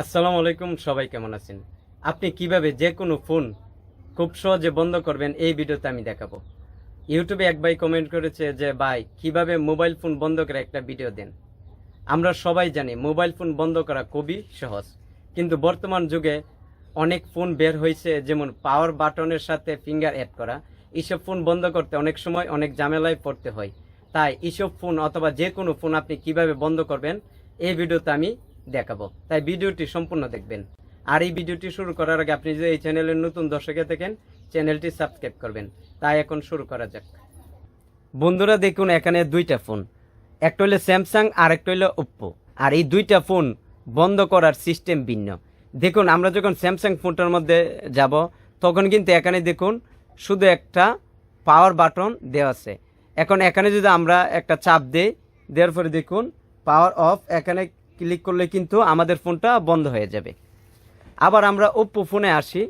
আসসালামু আলাইকুম, সবাই কেমন আছেন? আপনি কীভাবে যে কোনো ফোন খুব সহজে বন্ধ করবেন এই ভিডিওতে আমি দেখাবো। ইউটিউবে এক ভাই কমেন্ট করেছে যে, ভাই, কীভাবে মোবাইল ফোন বন্ধ করে একটা ভিডিও দেন? আমরা সবাই জানি মোবাইল ফোন বন্ধ করা খুবই সহজ। কিন্তু বর্তমান যুগে অনেক ফোন বের হয়েছে, যেমন পাওয়ার বাটনের সাথে ফিঙ্গার অ্যাড করা। এইসব ফোন বন্ধ করতে অনেক সময় অনেক ঝামেলায় পড়তে হয়। তাই এইসব ফোন অথবা যে কোনো ফোন আপনি কীভাবে বন্ধ করবেন, এই ভিডিওতে আমি দেখাবো। তাই ভিডিওটি সম্পূর্ণ দেখবেন। আর এই ভিডিওটি শুরু করার আগে আপনি যদি এই চ্যানেলের নতুন দর্শকে থাকেন, চ্যানেলটি সাবস্ক্রাইব করবেন। তাই এখন শুরু করা যাক। বন্ধুরা, দেখুন, এখানে দুইটা ফোন। একটা হলো স্যামসাং আর একটা হলো ওপ্পো আর এই দুইটা ফোন বন্ধ করার সিস্টেম ভিন্ন। দেখুন, আমরা যখন স্যামসাং ফোনটার মধ্যে যাব, তখন কিন্তু এখানে দেখুন, শুধু একটা পাওয়ার বাটন দেওয়া আছে। এখন এখানে যদি আমরা একটা চাপ দিই, দেওয়ার পরে দেখুন পাওয়ার অফ এখানে ক্লিক করলে কিন্তু আমাদের ফোনটা বন্ধ হয়ে যাবে। আবার আমরা ওপ্পো ফোনে আসি।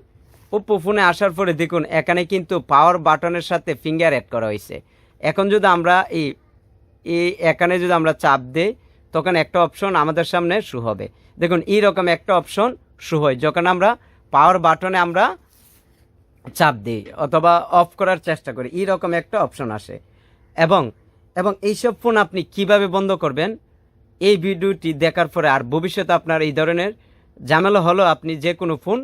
ওপ্পো ফোনে আসার পরে দেখুন, এখানে কিন্তু পাওয়ার বাটনের সাথে ফিঙ্গার অ্যাড করা হয়েছে। এখন যদি আমরা এই এই এখানে যদি আমরা চাপ দিই, তখন একটা অপশন আমাদের সামনে শু হবে। দেখুন, এইরকম একটা অপশন শু হয়, যখন আমরা পাওয়ার বাটনে আমরা চাপ দিই অথবা অফ করার চেষ্টা করি, এইরকম একটা অপশন আসে। এবং এবং এইসব ফোন আপনি কীভাবে বন্ধ করবেন? এই ভিডিওটি দেখার পরে আর ভবিষ্যতে আপনার এই ধরনের ঝামেলা হলো আপনি যে কোনো ফোন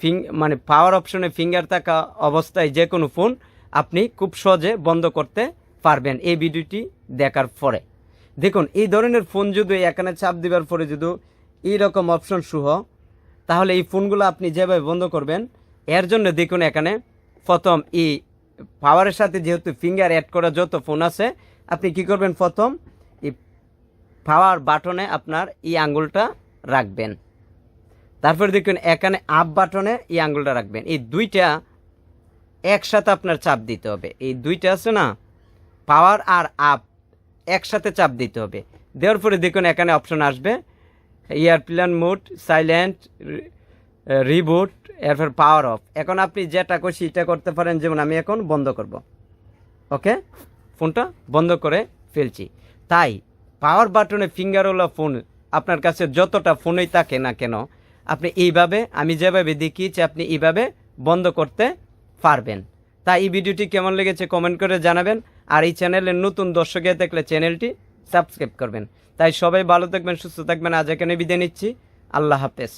ফিং মানে পাওয়ার অপশনে ফিঙ্গার থাকা অবস্থায় যে কোনো ফোন আপনি খুব সহজে বন্ধ করতে পারবেন এই ভিডিওটি দেখার পরে। দেখুন, এই ধরনের ফোন যদি এখানে চাপ দেওয়ার পরে যদি এইরকম অপশন শুহ তাহলে এই ফোনগুলো আপনি যেভাবে বন্ধ করবেন, এর জন্য দেখুন এখানে প্রথম এই পাওয়ারের সাথে যেহেতু ফিঙ্গার অ্যাড করা যত ফোন আছে, আপনি কি করবেন প্রথম পাওয়ার বাটনে আপনার এই আঙ্গুলটা রাখবেন। তারপরে দেখুন, এখানে আপ বাটনে এই আঙ্গুলটা রাখবেন। এই দুইটা একসাথে আপনার চাপ দিতে হবে। এই দুইটা আছে না পাওয়ার আর আপ একসাথে চাপ দিতে হবে। দেওয়ার পরে দেখুন, এখানে অপশন আসবে এয়ারপ্লেন মোড সাইলেন্ট রিবুট এরপর পাওয়ার অফ এখন আপনি যেটা করছি এটা করতে পারেন, যেমন আমি এখন বন্ধ করব। ওকে ফোনটা বন্ধ করে ফেলছি। তাই পাওয়ার বাটনে ফিঙ্গারওয়ালা ফোন আপনার কাছে যতটা ফোনেই থাকে না কেন, আপনি এইভাবে, আমি যেভাবে দেখিয়েছি, আপনি এইভাবে বন্ধ করতে পারবেন। তাই এই ভিডিওটি কেমন লেগেছে কমেন্ট করে জানাবেন, আর এই চ্যানেলের নতুন দর্শকে দেখলে চ্যানেলটি সাবস্ক্রাইব করবেন। তাই সবাই ভালো থাকবেন, সুস্থ থাকবেন, আজ এখানে বিদায় নিচ্ছি। আল্লাহ হাফেজ।